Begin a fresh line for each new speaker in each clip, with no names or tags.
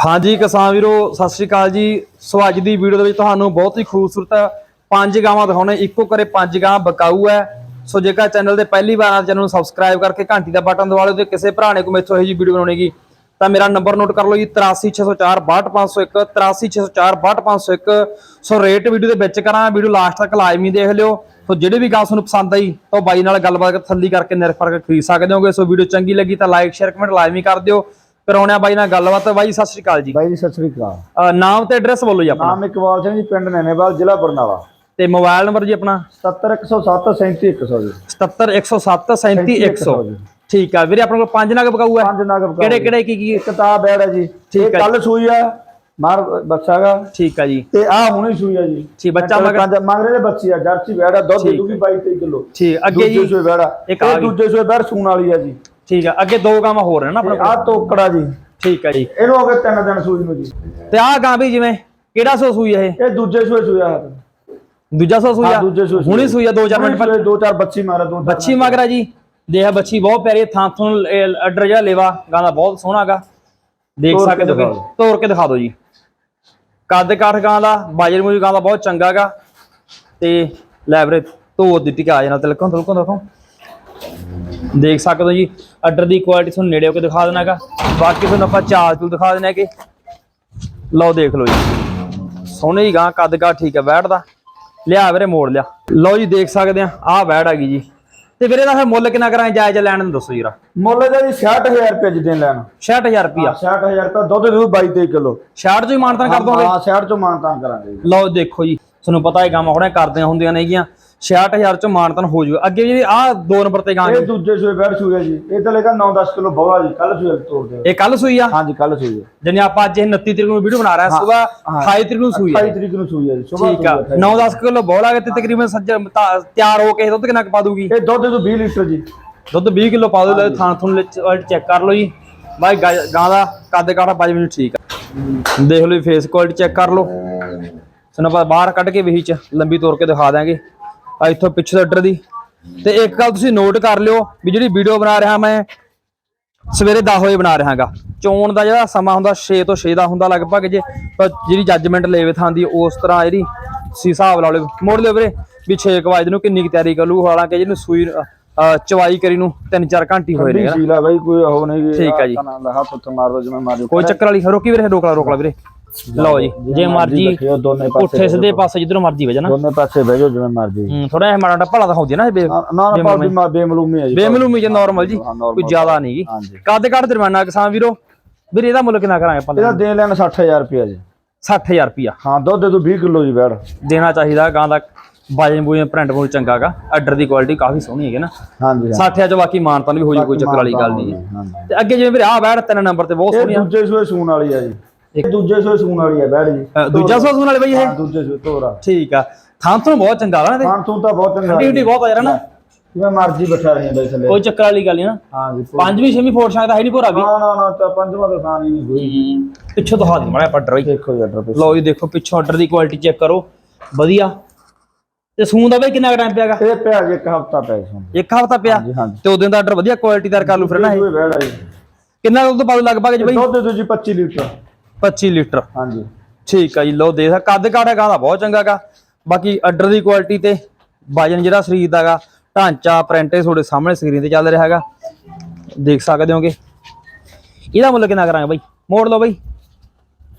ਹਾਂਜੀ ਕਿਸਾਨ ਵੀਰੋ, ਸਤਿ ਸ਼੍ਰੀ ਅਕਾਲ ਜੀ। ਸੋ ਅੱਜ ਦੀ ਵੀਡੀਓ ਦੇ ਵਿੱਚ ਤੁਹਾਨੂੰ ਬਹੁਤ ਹੀ ਖੂਬਸੂਰਤ ਪੰਜ ਗਾਵਾਂ ਦਿਖਾਉਣੇ। ਇੱਕੋ ਕਰੇ ਪੰਜ ਗਾਂ ਬਕਾਊ ਹੈ। ਸੋ ਜੇਕਰ ਚੈਨਲ ਤੇ ਪਹਿਲੀ ਵਾਰ ਆ ਚੈਨਲ ਨੂੰ ਸਬਸਕ੍ਰਾਈਬ ਕਰਕੇ ਘੰਟੀ ਦਾ ਬਟਨ ਦਬਾ ਲਿਓ ਤੇ ਕਿਸੇ ਭਰਾ ਨੇ ਕੋਈ ਮੈਥੋਂ ਇਹੋ ਜੀ ਵੀਡੀਓ ਬਣਾਉਣੀਗੀ ਤਾਂ ਮੇਰਾ ਨੰਬਰ ਨੋਟ ਕਰ ਲਓ ਜੀ 83604 62501 83604 62501 ਸੋ ਰੇਟ ਵੀਡੀਓ ਦੇ ਵਿੱਚ ਕਰਾਂ ਵੀਡੀਓ ਲਾਸਟ ਤੱਕ ਲਾਜ਼ਮੀ ਦੇਖ ਲਿਓ। ਸੋ ਜਿਹੜੇ ਵੀ ਗਾਂ ਤੁਹਾਨੂੰ ਪਸੰਦ ਆਈ, ਤਾਂ ਉਹ ਬਾਈ ਨਾਲ ਗੱਲਬਾਤ ਕਰਕੇ, ਥੱਲੀ ਕਰਕੇ ਨਿਰਖ ਕਰਕੇ ਖਰੀਦ ਸਕਦੇ ਹੋਗੇ। ਸੋ ਵੀਡੀਓ ਚੰਗੀ ਲੱਗੀ ਤਾਂ ਲਾਈਕ ਸ਼ੇਅਰ ਕਮੈਂਟ ਲਾਜ਼ਮੀ ਕਰ ਦਿਓ। ਕਰਾਉਣਿਆ ਬਾਈ ਨਾਲ ਗੱਲਬਾਤ। ਬਾਈ ਸਤਿ ਸ਼੍ਰੀ ਅਕਾਲ ਜੀ।
ਬਾਈ ਜੀ ਸਤਿ ਸ੍ਰੀ ਅਕਾਲ।
ਨਾਮ ਤੇ ਐਡਰੈਸ ਬੋਲੋ ਜੀ ਆਪਣਾ।
ਨਾਮ ਇਕਬਾਲ ਸਿੰਘ ਜੀ ਪਿੰਡ ਨੈਣੇਵਾਲ ਜ਼ਿਲ੍ਹਾ ਬਰਨਾਲਾ।
ਤੇ ਮੋਬਾਈਲ ਨੰਬਰ ਜੀ ਆਪਣਾ?
70107 37100 ਜੀ।
77107 37100
ਜੀ।
ਠੀਕ ਆ ਵੀਰੇ ਆਪਣੇ ਕੋਲ ਪੰਜ ਨਗ ਬਕਾਊ ਹੈ
ਪੰਜ ਨਗ
ਕਿਹੜੇ ਕਿਹੜੇ ਕੀ ਕੀ?
ਕਿਤਾਬ ਬੈੜ ਹੈ ਜੀ।
ਠੀਕ ਹੈ
ਕੱਲ ਸੂਈ ਆ ਮਾਰ ਬੱਚਾਗਾ
ਠੀਕ ਆ ਜੀ।
ਤੇ ਆ ਹੁਣੇ ਸੂਈ ਆ ਜੀ।
ਠੀਕ, ਬੱਚਾ ਮਗਰ-
ਪੰਜ ਮੰਗ ਰਹੇ ਨੇ ਬੱਚੀ ਆ ਜਰਸੀ ਬੈੜ ਆ ਦੁੱਧ ਦੇ ਦੂਗੀ 22 23 ਕਿਲੋ।
ਠੀਕ ਅੱਗੇ
ਦੂਜੇ
ਜੀ।
ਆ।
ਇੱਕ ਆ
ਇਹ। ਦੂਜੇ ਸੂਏ ਬੈੜ ਸੂਣ ਵਾਲੀ ਆ ਜੀ।
ਠੀਕ ਆ ਅੱਗੇ ਦੋ ਗਾਵਾਂ ਹੋਰ ਨੇ ਨਾ ਆਪਣੇ
ਆ
ਕੋਲ।
ਤੋਕੜਾ ਜੀ।
ਠੀਕ ਆ ਜੀ।
ਇਹਨੂੰ ਹੋ ਗਏ ਤਿੰਨ ਦਿਨ ਸੂਈ ਨੂੰ ਜੀ।
ਤੇ ਆਹ ਗਾਂ ਵੀ ਜਿਵੇਂ ਕਿਹੜਾ ਸੋ ਸੂਈ ਇਹ?
ਇਹ ਦੂਜੇ ਸੂਏ ਸੂਆ ਆ
ਦੂਜਾ ਸੋ ਸੂਈ ਆ?
ਹਾਂ ਦੂਜੇ ਸੂਏ
ਹੁਣੀ ਸੂਈ ਆ 2-4 ਮਿੰਟ ਪਹਿਲਾਂ।
ਦੋ ਚਾਰ ਬੱਚੀ ਮਾਰਾ ਦੋ ਚਾਰ
ਬੱਚੀ ਮਗਰਾ ਜੀ। ਦੇਖ ਬੱਚੀ ਬਹੁਤ ਪਿਆਰੀ ਹੈ, ਥਾਂ ਥੋਂ ਅੱਡਰ ਜਿਹਾ ਲੇਵਾ ਗਾਂ ਦਾ ਬਹੁਤ ਸੋਹਣਾਗਾ ਦੇਖ
ਤੋਰ ਕੇ
ਸਕਦੇ ਹੋ
ਦਿਖਾ ਦਿਓ।
ਤੋੜ ਕੇ ਦਿਖਾ ਦਿਓ ਜੀ। ਕੱਦ ਕਾਠ ਗਾਂ ਦਾ ਬਾਜਰ ਮੂਜ ਗਾਂ ਦਾ ਬਹੁਤ ਚੰਗਾਗਾ ਤੇ ਲੈਬਰੇ ਧੋ ਦਿੱਤੀ ਕਿ ਆ ਜਾਣਾ ਤਿਲਕੋਂ ਤਿਲਕੋਂ ਦੇਖੋ। ਦੇਖ ਸਕਦੇ ਹੋ ਜੀ ਅੱਡਰ ਦੀ ਕੁਆਲਿਟੀ ਤੁਹਾਨੂੰ ਨੇੜੇ ਹੋ ਕੇ ਦਿਖਾ ਦੇਣਾਗਾ ਬਾਕੀ ਤੁਹਾਨੂੰ ਆਪਾਂ ਚਾਲ ਚੂਲ ਦਿਖਾ ਦੇਣਾ ਕਿ ਲਓ ਦੇਖ ਲਓ ਜੀ। ਸੋਹਣੀ ਜੀ ਗਾਂ ਕੱਦ ਕਾਠ ਠੀਕ ਹੈ ਬੈਠਦਾ ਲਿਆ ਵੀਰੇ ਮੋੜ ਲਿਆ। ਲਓ ਜੀ ਦੇਖ ਸਕਦੇ ਆ ਆਹ ਬੈੜ ਆ ਗਈ ਜੀ। ਤੇ ਵੀਰੇ ਦਾ ਫਿਰ ਮੁੱਲ ਕਿੰਨਾ ਕਰਾਂ ਜਾਇਜ਼ ਲੈਣ ਨੂੰ ਦੱਸੋ ਜਰਾ।
ਮੁੱਲ ਦਾ ਜੀ 66000 ਰੁਪਏ ਜਿੱਦਾਂ ਲੈਣਾ।
66000 ਰੁਪਿਆ
66000 ਰੁਪਏ ਦੁੱਧ ਦੇ 22 23 ਕਿਲੋ।
66 ਚੋਂ ਹੀ ਮਾਨਤਨ ਕਰ ਦੋਗੇ?
ਹਾਂ 66 ਚੋਂ ਮਾਨਤਾਨ ਕਰਾਂਗੇ।
ਲਓ ਦੇਖੋ ਜੀ ਤੁਹਾਨੂੰ ਪਤਾ ਹੈ ਕੰਮ ਹੁਣੇ ਕਰਦੀਆਂ ਹੁੰਦੀਆਂ ਨੇਗੀਆਂ। 66000 ਚੋਂ ਮਾਨਤਨ ਹੋ ਜੂਗਾ। ਅੱਗੇ ਜਿਹੜੀ ਆਹ ਦੋ ਨੰਬਰ ਤੇ ਗਾਂ
ਇਹ ਦੂਜੇ ਸੂਏ ਬੈਠ ਸੂਏ ਜੀ। ਇਹ ਤਾਂ ਲੇਗਾ 9-10 ਕਿਲੋ ਬੋਲਾ ਜੀ ਕੱਲ ਸੂਏ ਤੋੜ ਦੇ
ਇਹ ਕੱਲ ਸੂਈ ਆ?
ਹਾਂਜੀ ਕੱਲ ਸੂਈ
ਜਿਵੇਂ ਆਪਾਂ ਅੱਜ ਇਹ 29 ਤਰੀਕ ਨੂੰ ਵੀਡੀਓ ਬਣਾ ਰਹੇ ਸਵੇਰ 28 ਤਰੀਕ ਨੂੰ ਸੂਈ ਆ।
28 ਤਰੀਕ ਨੂੰ ਸੂਈ ਹੈ ਜੀ
ਠੀਕ ਆ। 9-10 ਕਿਲੋ ਬੋਲ ਆ ਗਏ ਤੇ ਤਕਰੀਬਨ ਸੱਜ ਤਾਂ ਤਿਆਰ ਹੋ ਕੇ ਦੁੱਧ ਕਿੰਨਾ ਪਾ ਦੂਗੀ?
ਇਹ ਦੁੱਧ ਤੋਂ 20 ਲੀਟਰ ਜੀ।
ਦੁੱਧ 20 ਕਿਲੋ ਪਾ ਦੋ ਥਾਂ ਥੁਣ ਚੈੱਕ ਕਰ ਲਓ ਜੀ। ਬਾਈ ਗਾਂ ਦਾ ਕੱਦ ਕਾਠਾ 5 ਮਿੰਟ ਠੀਕ ਆ। ਦੇਖ ਲਓ ਫੇਸ ਕੁਆਲਿਟੀ ਚੈੱਕ ਕਰ ਲਓ। ਸਾਨੂੰ ਬਾਹਰ ਕੱਢ ਕੇ ਵੀ ਚ ਲੰਬੀ ਤੋਰ ਕੇ ਦਿਖਾ ਦਾਂਗੇ ਆ ਇੱਥੋਂ ਪਿੱਛੇ ਦਾ ਅੱਡਰ ਦੀ। ਤੇ ਇੱਕ ਗੱਲ ਤੁਸੀਂ ਨੋਟ ਕਰ ਲਿਓ ਵੀ ਜਿਹੜੀ ਵੀਡੀਓ ਬਣਾ ਰਿਹਾ ਮੈਂ ਸਵੇਰੇ 10 ਵਜੇ ਬਣਾ ਰਿਹਾਗਾ। ਚੋਣ ਦਾ ਜਿਹੜਾ ਸਮਾਂ ਹੁੰਦਾ 6 ਤੋਂ 6 ਦਾ ਹੁੰਦਾ ਲਗਭਗ ਜੇ ਪਰ ਜਿਹੜੀ ਜੱਜਮੈਂਟ ਲੇਵੇ ਥਾਂ ਦੀ ਉਸ ਤਰ੍ਹਾਂ ਇਹਦੀ ਸੀ ਹਿਸਾਬ ਲਾ ਲਓ। ਮੋੜ ਲਿਓ ਵੀਰੇ ਵੀ 6 ਵਜੇ ਨੂੰ ਕਿੰਨੀ ਕੁ ਤਿਆਰੀ ਕਰ ਲੂ ਹਾਲਾਂਕਿ ਜਿਹਨੂੰ ਸੂਈ ਚਵਾਈ ਕਰੀ ਨੂੰ 3-4 ਘੰਟੇ ਹੋਏ ਨੇ
ਠੰਡੀ ਸੀਲਾ ਬਾਈ ਕੋਈ ਉਹ ਨਹੀਂ
ਠੀਕ ਆ ਜੀ।
ਹੱਥ ਉੱਤੇ ਮਾਰ ਦੋ ਜਿਵੇਂ ਮਾਰਿਓ
ਕੋਈ ਚੱਕਰ ਵਾਲੀ ਰੋਕੀ ਵੀਰੇ ਰੋਕ ਲਾ ਰੋਕ ਲਾ ਵੀਰੇ। ਲਓ ਜੀ ਜੇ ਮਰਜ਼ੀ ਪੁੱਠੇ ਸਿੱਧੇ ਪਾਸੇ ਜਿੱਧਰੋਂ ਮਰਜ਼ੀ ਵਜਣਾ
ਦੋਨੇ ਪਾਸੇ ਬਹਿ ਜਾਓ ਜਿਵੇਂ ਮਰਜ਼ੀ।
ਹੂੰ ਥੋੜਾ ਜਿਹਾ ਮਾੜਾ ਭਲਾ ਤਾਂ ਹੁੰਦੀ ਨਾ ਇਹ
ਨਾ ਨਾ ਬੇਮਲੂਮੀ। ਹੈ ਜੀ
ਬੇਮਲੂਮੀ ਜੇ ਨਾਰਮਲ ਜੀ। ਕੋਈ ਜ਼ਿਆਦਾ ਨਹੀਂ
ਹਾਂਜੀ।
ਕੱਦ ਕੱਟ ਦਰਮਾਨਾ ਕਿਸਾਨ ਵੀਰੋ। ਵੀਰੇ ਇਹਦਾ ਮੁੱਲ ਕਿੰਨਾ ਕਰਾਂਗੇ ਆਪਾਂ
ਇਹਦਾ ਦੇ ਲੈਣ 60000 ਰੁਪਏ ਜੀ।
60000 ਰੁਪਿਆ
ਹਾਂ ਦੁੱਧ ਦੇ ਤੋਂ 20 ਕਿਲੋ ਜੀ ਬੈੜ
ਦੇਣਾ ਚਾਹੀਦਾ ਗਾਂ ਦਾ ਬਾਜਨ ਬੂਜਨ ਪ੍ਰਿੰਟ ਬਹੁਤ ਚੰਗਾਗਾ ਆਰਡਰ ਦੀ ਕੁਆਲਿਟੀ ਕਾਫੀ ਸੋਹਣੀ ਹੈਗੀ ਨਾ।
ਹਾਂਜੀ ਹਾਂ
60 ਚ ਬਾਕੀ ਮਾਨਤਾਨ ਵੀ ਹੋ ਜੂ ਕੋਈ ਚੱਕਰ ਵਾਲੀ ਗੱਲ ਨਹੀਂ ਤੇ ਅੱਗੇ ਜਿਵੇਂ ਵੀਰੇ ਆ ਬੈਠ ਤਿੰਨ ਨੰਬਰ ਤੇ ਬਹੁਤ ਸੋਹਣੀ ਆ
ਦੂਜੇ ਸੂਏ ਸੂਣ ਵਾਲੀ ਆ ਜੀ। ਇੱਕ ਦੂਜੇ ਸੂਏ ਸੂਣ ਵਾਲੀ ਆ ਬੈੜ ਜੀ।
ਅ, ਦੂਜਾ ਸੋਸੂਨ ਵਾਲੇ ਬਈ ਇਹ?
ਹਾਂ ਦੂਜੇ ਸੂਏ ਤੋਰਾ
ਠੀਕ ਆ। ਥਾਂ ਤੋਂ ਬਹੁਤ ਚੰਗਾ ਵਾ ਨਾ ਤੇ
ਖਾਣ ਤੋਂ ਤਾਂ ਬਹੁਤ ਚੰਗਾ
ਠੰਡੀ ਬਹੁਤ ਆ ਨਾ
ਜਿਵੇਂ ਮਰਜ਼ੀ ਬਿਠਾ ਰਹੀ ਬਈ ਥੱਲੇ।
ਕੋਈ ਚੱਕਰ ਵਾਲੀ ਗੱਲ ਨਹੀਂ ਨਾ।
ਹਾਂ ਜੀ
ਪੰਜਵੀਂ ਛੇਵੀਂ ਫੋੜ ਸਕਦਾ ਹੈ ਨਹੀਂ ਭੋਰਾ ਵੀ।
ਨਾ ਨਾ ਨਾ ਤਾਂ ਪੰਜਵਾਂ ਤਾਂ ਹੀ ਨਹੀਂ ਹੋਈ
ਪਿੱਛੋਂ ਦਿਖਾ ਦੇ ਮਾੜਾ ਪੱਟਰ ਹੀ
ਦੇਖੋ ਜੀ ਆਰਡਰ
ਲਓ ਜੀ ਦੇਖੋ ਪਿੱਛੋਂ ਆਰਡਰ ਦੀ ਕੁਆਲਿਟੀ ਚੈੱਕ ਕਰੋ। ਵਧੀਆ। ਤੇ ਸੂਨ ਦਾ ਬਈ ਕਿੰਨਾ ਟਾਈਮ ਪਿਆਗਾ?
ਇਹ ਪਿਆ ਜੀ ਇੱਕ ਹਫਤਾ ਪੈ ਗਿਆ
ਇੱਕ ਹਫ਼ਤਾ ਪਿਆ?
ਜੀ ਹਾਂਜੀ।
ਤੇ ਉਦੋਂ ਦਾ ਆਰਡਰ ਵਧੀਆ ਕੁਆਲਿਟੀ ਦਾ ਕਰ ਲੂ ਫਿਰ ਨਾ ਇਹ।
ਸੂਏ ਬੈੜ ਆ ਜੀ।
ਕਿੰਨਾ ਦੁੱਧ ਪਾ ਦੂ ਲਗਭਗ ਜੀ ਬਈ?
ਦੁੱਧ ਦੇ ਜੀ 25 ਲੀਟਰ।
25 ਲੀਟਰ।
ਹਾਂਜੀ।
ਠੀਕ ਆ ਜੀ ਲਓ ਦੇਖ ਕੱਦ ਕਾਠਾ ਗਾਂ ਦਾ ਬਹੁਤ ਚੰਗਾਗਾ ਬਾਕੀ ਆਰਡਰ ਦੀ ਕੁਆਲਿਟੀ ਤੇ ਵਜਨ ਜਿਹੜਾ ਸਰੀਰ ਦਾਗਾ ਢਾਂਚਾ ਪ੍ਰਿੰਟੇ ਤੁਹਾਡੇ ਸਾਹਮਣੇ ਸਕਰੀਨ ਤੇ ਚੱਲ ਰਿਹਾ ਹੈਗਾ। ਦੇਖ ਸਕਦੇ ਹੋਗੇ। ਇਹਦਾ ਮੁੱਲ ਕਿੰਨਾ ਕਰਾਂਗੇ ਬਾਈ? ਮੋੜ ਲਓ ਬਾਈ।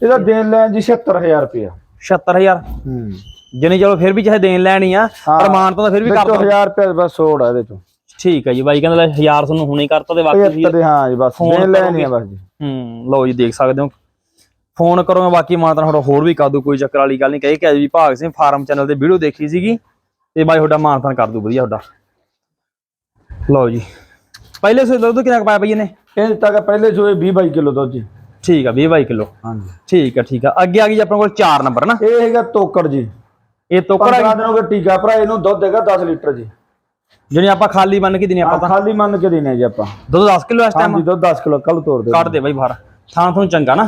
ਇਹਦਾ ਦੇਣ ਲੈਣ ਜੀ 76000 ਰੁਪਏ
76000
ਹੂੰ।
ਜਿੰਨੇ ਚਲੋ ਫਿਰ ਵੀ ਚਾਹੇ ਦੇਣ ਲੈਣੀ ਆ ਪਰ ਮਾਨ ਤਾਂ ਫਿਰ ਵੀ ਕਰ ਦੋ
1000 ਰੁਪਏ ਬਸ ਛੋੜ ਆ ਇਹਦੇ ਚੋਂ।
ਠੀਕ ਹੈ ਜੀ ਬਾਈ ਕਹਿੰਦਾ 1000 ਤੁਹਾਨੂੰ ਹੁਣੇ ਕਰਤਾ ਤੇ ਬਾਕੀ ਤੁਸੀਂ
75 ਦੇ ਹਾਂ ਜੀ ਬਸ ਦੇਣ ਲੈਣੀ ਆ ਬਸ ਜੀ।
ਹੂੰ ਲਓ ਜੀ ਦੇਖ ਸਕਦੇ ਹੋ। ਫੋਨ ਕਰੋਗੇ ਬਾਕੀ ਮਾਨ ਤੁਹਾਡਾ ਹੋਰ ਵੀ ਕਰ ਦੂ ਕੋਈ ਚੱਕਰ ਵਾਲੀ ਗੱਲ ਨਹੀਂ। ਕਹੇ ਕਿ ਭਾਗ ਸਿੰਘ ਫਾਰਮ ਚੈਨਲ ਤੇ ਵੀਡੀਓ ਦੇਖੀ ਸੀਗੀ ਤੇ ਬਾਈ ਤੁਹਾਡਾ ਮਾਨ ਤਾਂ ਕਰ ਦੂ ਵਧੀਆ ਤੁਹਾਡਾ। ਲਓ ਜੀ। ਪਹਿਲੇ ਸੇ ਦੁੱਧ ਕਿੰਨਾ ਕੁ ਪਾਇਆ ਬਈ ਇਹਨੇ?
ਇਹ ਤੱਕ ਪਹਿਲੇ ਸੂਏ 20 22 ਕਿਲੋ ਦੁੱਧ ਜੀ।
ਠੀਕ ਆ 20 22 ਕਿਲੋ।
ਹਾਂਜੀ।
ਠੀਕ ਆ ਠੀਕ ਆ। ਅੱਗੇ ਆ ਗਈ ਆਪਣੇ ਕੋਲ 4 ਨੰਬਰ ਨਾ?
ਇਹ ਹੈਗਾ ਤੋਕੜ ਜੀ।
ਇਹ ਤੋਕੜਾ
15 ਦਿਨ ਗਏ ਟੀਕਾ ਭਰਾ ਇਹਨੂੰ ਦੁੱਧ ਹੈਗਾ 10 ਲੀਟਰ ਜੀ।
ਜਿਹਨੇ ਆਪਾਂ ਖਾਲੀ ਬੰਨ ਕੇ ਦਿਨੇ ਆਪਾਂ
ਆ
ਤਾਂ।
ਖਾਲੀ ਮੰਨ ਕੇ ਦੇਣੇ ਜੀ ਆਪਾਂ।
ਦੁੱਧ 10 ਕਿਲੋ ਇਸ ਟਾਈਮ
ਹਾਂਜੀ ਦੁੱਧ 10 ਕਿਲੋ ਕੱਲ ਤੋੜ ਦੇ
ਕੱਢ ਦੇ ਬਾਈ ਬਾਹਰ। ਥਾਂ ਤੋਂ ਚੰਗਾ ਨਾ।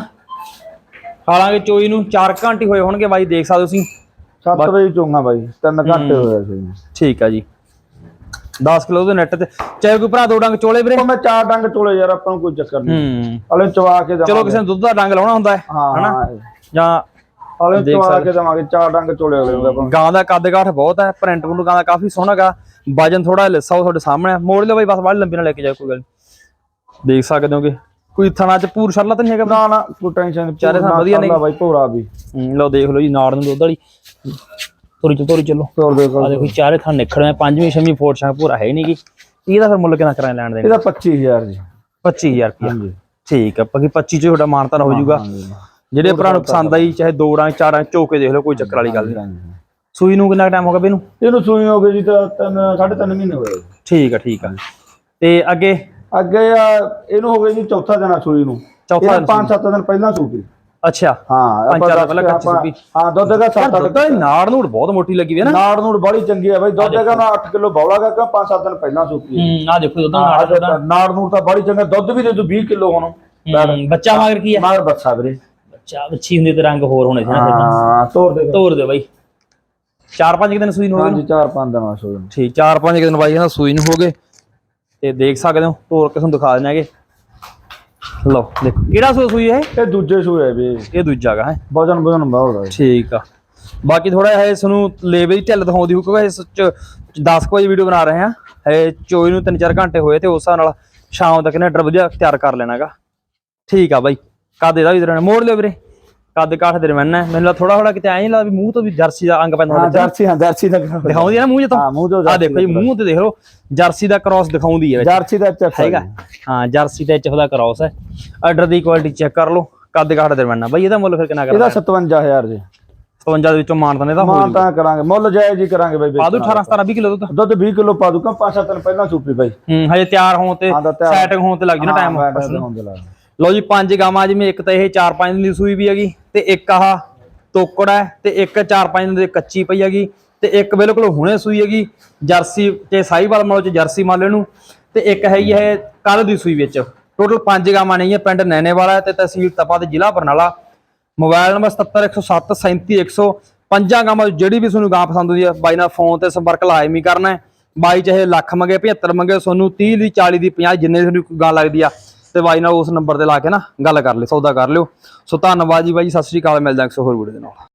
ਹਾਲਾਂਕਿ ਚੋਈ ਨੂੰ 4 ਘੰਟੇ ਹੋਏ ਹੋਣਗੇ ਬਾਈ ਦੇਖ ਸਕਦੇ ਤੁਸੀਂ।
7 ਵਜੇ ਚੋਂਗਾ ਬਾਈ 3 ਘੰਟੇ ਹੋਏ ਸੀ
ਠੀਕ ਆ ਜੀ। 10 ਕਿਲੋ ਦੇ ਨੈਟ ਤੇ। ਚਾਹੇ ਕੋਈ ਭਰਾ ਦੋ ਡੰਗ ਚੋਲੇ ਵੀਰੇ।
ਮੈਂ ਚਾਰ ਡੰਗ ਚੋਲੇ ਯਾਰ ਆਪਾਂ ਨੂੰ ਕੋਈ ਚੱਕਰ ਨਹੀਂ। ਹਲੇ ਚਵਾ ਕੇ ਦੇਵਾਂਗੇ।
ਚਲੋ ਕਿਸੇ ਨੇ ਦੁੱਧ ਦਾ ਡੰਗ ਲਾਉਣਾ ਹੁੰਦਾ ਹੈ ਹਨਾ? ਜਾਂ
ਹਲੇ ਚਵਾ। ਕੇ ਦੇਵਾਂਗੇ ਚਾਰ ਡੰਗ ਚੋਲੇ ਅਗਲੇ ਨੂੰ ਆਪਾਂ
ਗਾਂ ਦਾ ਕੱਦ ਕਾਠ ਬਹੁਤ ਹੈ ਪ੍ਰਿੰਟ ਪੁੰਟ ਗਾਂ ਦਾ ਕਾਫੀ ਸੋਹਣਾ ਗਾ। ਵਜਨ ਥੋੜਾ ਲਿੱਸਾ ਉਹ ਤੁਹਾਡੇ ਸਾਹਮਣੇ। ਮੋੜ ਲਿਓ ਬਾਈ ਬਸ ਬਾਹਲੀ ਲੰਬੀ ਨਾ ਲੈ ਕੇ ਜਾਓ ਕੋਈ ਗੱਲ ਨੀ। ਦੇਖ ਸਕਦੇ ਹੋਗੇ। ਕੋਈ ਥਣਾ ਚ ਪੂਰ ਸ਼ਰਲਾ ਤਾਂ ਨਹੀਂ ਹੈਗਾ?
ਨਾ ਨਾ ਕੋਈ ਟੈਨਸ਼ਨ ਨਹੀਂ
ਚਾਰੇ ਥਾਂ ਵਧੀਆ ਨੇ।
ਬਾਈ ਭੋਰਾ ਵੀ।
ਲਓ ਦੇਖ ਲਓ ਜੀ ਨਾੜ ਨੂੰ ਦੁੱਧ ਵਾਲੀ। ਤੋਰੀ ਚ ਤੋਰੀ ਚੱਲੋ
ਤੋਰ ਦੇਖੋ
ਆ ਦੇਖੋ ਚਾਰੇ ਥਾਂ ਨਿਖੜਵੇਂ ਪੰਜਵੀਂ ਛੇਵੀਂ ਫੋਟ ਸ਼ਾਂ ਪੂਰਾ ਹੈ ਨਹੀਂ ਗੀ। ਇਹਦਾ ਫਿਰ ਮੁੱਲ ਕਿੰਨਾ ਕਰਾਂ ਲੈਣ ਦੇ
ਇਹਦਾ 25000 ਜੀ।
25000 ਰੁਪਇਆ।
ਹਾਂਜੀ।
ਠੀਕ ਆ ਬਾਕੀ 25 ਚ ਤੁਹਾਡਾ ਮਾਨਤਾਨ ਹੋ ਜਾਊਗਾ। ਜਿਹੜੇ ਭਰਾ ਨੂੰ ਪਸੰਦ ਆਈ ਚਾਹੇ ਦੋ ਡਾਂ ਚਾਰਾਂ ਚੋਕੇ ਦੇਖ ਲਓ ਕੋਈ ਚੱਕਰ ਵਾਲੀ ਗੱਲ ਨਹੀਂ। ਸੂਈ ਨੂੰ ਕਿੰਨਾ ਟਾਈਮ ਹੋ ਗਿਆ ਨੂੰ
ਇਹਨੂੰ ਸੂਈ ਹੋ ਗਈ ਜੀ ਤਾਂ ਤਿੰਨ ਸਾਢੇ ਤਿੰਨ ਮਹੀਨੇ ਹੋਏ।
ਠੀਕ ਆ ਠੀਕ ਆ। ਤੇ ਅੱਗੇ
ਅੱਗੇ ਆ ਇਹਨੂੰ ਹੋ ਗਏ ਜੀ ਚੌਥਾ ਦਿਨ ਆ ਸੂਈ ਨੂੰ।
ਚੌਥਾ ਦਿਨ
ਪੰਜ ਸੱਤ ਦਿਨ ਪਹਿਲਾਂ ਸੂਪੀ
ਅੱਛਾ।
ਹਾਂ
ਪੰਜ ਚਾਰ ਪਹਿਲਾਂ
ਕੇ
ਕੱਚੀ ਸੂਪੀ।
ਹਾਂ ਦੁੱਧ ਦਾ
ਪਰ
7
ਦੁੱਧ ਦੀ ਨਾੜ ਨੂੜ ਬਹੁਤ ਮੋਟੀ ਲੱਗੀ ਵੀ ਹੈ ਨਾ।
ਨਾੜ ਨੂੜ ਬੜੀ ਚੰਗੀ ਆ ਬਾਈ ਦੁੱਧ ਹੈਗਾ ਨਾ 8 ਕਿਲੋ ਬੌਲਾ ਗਾ ਪੰਜ ਸੱਤ ਦਿਨ ਪਹਿਲਾਂ ਸੂਪੀ
ਹੂੰ ਆ ਦੇਖੋ ਦੁੱਧ
ਹਾਂ,
ਨਾੜ ਦਾ
ਨਾੜ ਨੂੜ ਤਾਂ ਬੜੀ ਚੰਗਾ ਦੁੱਧ ਵੀ ਦੇ ਦੂ 20 ਕਿਲੋ ਹੁਣ।
ਹੂੰ, ਬੱਚਾ ਮਗਰ ਕੀ ਹੈ?
ਮਾਰ ਬੱਸਾ ਵੀਰੇ।
ਬੱਚਾ ਬੱਚੀ ਹੁੰਦੀ ਤੇ ਰੰਗ ਹੋਰ ਹੋਣੇ ਸੀ ਨਾ ਤਾਂ।
ਹਾਂ ਤੋੜ ਦੇ।
ਤੋਰ ਦਿਓ ਬਾਈ। ਚਾਰ ਪੰਜ ਕੁ ਦਿਨ ਸੂਈ ਨੂੰ ਹੋ ਗਏ
ਹਾਂਜੀ ਚਾਰ ਪੰਜ ਦਿਨ ਸੂਈ ਨੂੰ।
ਠੀਕ ਚਾਰ ਪੰਜ ਕੁ ਦਿਨ ਬਾਈ ਇਹਦਾ ਸੂਈ ਨੂੰ ਹੋ ਗਏ। ਤੇ ਦੇਖ ਸਕਦੇ ਹੋ ਤੋਰ ਕੇ ਤੁਹਾਨੂੰ ਦਿਖਾ ਦਿੰਦੇ ਹੈਗੇ। ਲਓ ਦੇਖੋ। ਕਿਹੜਾ ਸੂ ਸੂਈ ਹੈ
ਇਹ? ਦੂਜੇ ਸੂਏ ਵੀ
ਇਹ ਦੂਜਾ ਗਾ ਹੈ।
ਵਜਨ ਵਜਨ ਬਹੁਤ ਹੈ
ਠੀਕ ਆ। ਬਾਕੀ ਥੋੜਾ ਜਿਹਾ ਇਹ ਤੁਹਾਨੂੰ ਲੇਵੇ ਦੀ ਢਿੱਲ ਦਿਖਾਉਂਦੀ ਹੋਊ ਕਿਉਂਕਿ ਇਸ ਚ 10 ਕੁ ਵਜੇ ਵੀਡੀਓ ਬਣਾ ਰਹੇ ਆ ਇਹ ਚੋਈ ਨੂੰ 3-4 ਘੰਟੇ ਹੋਏ ਤੇ ਉਸ ਨਾਲ ਸ਼ਾਮ ਤੱਕ ਨੇ ਆਰਡਰ ਵਧੀਆ ਤਿਆਰ ਕਰ ਲੈਣਾਗਾ। ਠੀਕ ਆ ਬਾਈ ਕੱਦ ਇਹਦਾ ਵੀ ਦੇਣਾ ਮੋੜ ਲਿਓ ਵੀਰੇ। ਕੱਦ ਕਾਠ ਦੇ ਰਮਨ ਹੈ ਮੈਨੂੰ ਥੋੜਾ ਥੋੜਾ ਕਿਤੇ ਐਂ ਨਹੀਂ ਲੱਗਦਾ ਵੀ ਮੂੰਹ ਤੋਂ ਵੀ ਜਰਸੀ ਦਾ ਅੰਗ ਪੈਂਦਾ
ਹਾਂ ਜਰਸੀ ਹਾਂ ਜਰਸੀ ਦਾ।
ਦਿਖਾਉਂਦੀ ਆ ਨਾ ਮੂੰਹ ਜਿੱਤੋਂ?
ਹਾਂ ਮੂੰਹ ਤੋਂ
ਆ ਦੇਖੋ ਜੀ ਮੂੰਹ ਤੇ ਦੇਖ ਲਓ ਜਰਸੀ ਦਾ ਕ੍ਰਾਸ ਦਿਖਾਉਂਦੀ ਹੈ
ਜਰਸੀ ਦਾ ਚੱਕ
ਹੈਗਾ? ਹਾਂ ਜਰਸੀ ਤੇ ਐਚਐਫ ਦਾ ਕ੍ਰਾਸ ਹੈ। ਆਰਡਰ ਦੀ ਕੁਆਲਿਟੀ ਚੈੱਕ ਕਰ ਲਓ ਕੱਦ ਕਾਠ ਦੇ ਰਮਨ ਬਾਈ ਇਹਦਾ ਮੁੱਲ ਫਿਰ ਕਿੰਨਾ
ਇਹਦਾ
ਕਰਦਾ
57000 ਜੀ।
57 ਦੇ ਵਿੱਚੋਂ ਮਾਨਤਾ ਨੇ ਤਾਂ ਹੋ
ਤਾਂ ਕਰਾਂਗੇ ਮੁੱਲ ਜਾਇਜ਼ ਹੀ ਕਰਾਂਗੇ ਬਾਈ
ਪਾ ਦੂ 18 17 20 ਕਿਲੋ ਦੁੱਧ?
ਦੁੱਧ 20 ਕਿਲੋ ਪਾ ਦੂਗਾ ਪੰਜ ਸੱਤ ਦਿਨ ਪਹਿਲਾਂ ਸੂਪੀ ਬਾਈ।
ਹੂੰ ਹਜੇ ਤਿਆਰ ਹੋਣ ਤੇ
ਹਾਂ, ਤਾਂ
ਸੈਟਿੰਗ ਹੋਣ ਤੇ ਲੱਗ ਜੂ ਨਾ ਟਾਈਮ ਲਓ ਜੀ, ਪੰਜ ਗਾਵਾਂ ਜਿਵੇਂ ਇੱਕ ਤਾਂ ਇਹ 4-5 ਦਿਨ ਦੀ ਸੂਈ ਵੀ ਹੈਗੀ ਤੇ ਇੱਕ ਆਹ ਤੋਕੜ ਹੈ ਤੇ ਇੱਕ 4-5 ਦਿਨ ਦੀ ਕੱਚੀ ਪਈ ਹੈਗੀ ਤੇ ਇੱਕ ਬਿਲਕੁਲ ਹੁਣੇ ਸੂਈ ਹੈਗੀ, ਜਰਸੀ ਤੇ ਸਾਈਵਾਲ ਮਾਲ ਚ ਜਰਸੀ ਮਾਲੇ ਨੂੰ ਤੇ ਇੱਕ ਹੈਗੀ ਹੈ ਕੱਲ ਦੀ ਸੂਈ ਵਿੱਚ। ਟੋਟਲ ਪੰਜ ਗਾਵਾਂ ਨੇ ਹੈ ਪਿੰਡ ਨੈਣੇ ਵਾਲਾ ਤੇ ਤਹਿਸੀਲ ਤਪਾ ਤੇ ਜ਼ਿਲ੍ਹਾ ਬਰਨਾਲਾ। ਮੋਬਾਈਲ ਨੰਬਰ 70107 37100 ਪੰਜਾਂ ਗਾਵਾਂ ਜਿਹੜੀ ਵੀ ਤੁਹਾਨੂੰ ਗਾਂ ਪਸੰਦ ਹੁੰਦੀ ਹੈ, ਬਾਈ ਨਾਲ ਫੋਨ ਤੇ ਸੰਪਰਕ ਲਾਜ਼ਮੀ ਕਰਨਾ ਹੈ। ਬਾਈ ਚਾਹੇ ਲੱਖ ਮੰਗੇ 75 ਮੰਗੇ ਤੁਹਾਨੂੰ 30 ਦੀ 40 ਦੀ 50 ਜਿੰਨੇ ਤੁਹਾਨੂੰ ਗਾਂ ਲੱਗਦੀ ਆ। ਤੇ ਬਾਈ ਨਾਲ ਉਸ ਨੰਬਰ ਤੇ ਲਾ ਕੇ ਨਾ ਗੱਲ ਕਰ ਲਿਓ, ਸੌਦਾ ਕਰ ਲਿਓ। ਸੋ ਧੰਨਵਾਦ ਜੀ ਬਾਈ ਸਤਿ ਸ੍ਰੀ ਅਕਾਲ, ਮਿਲਦੇ ਹਾਂ ਕਿਸੇ ਹੋਰ ਵੀਡੀਓ ਦੇ ਨਾਲ।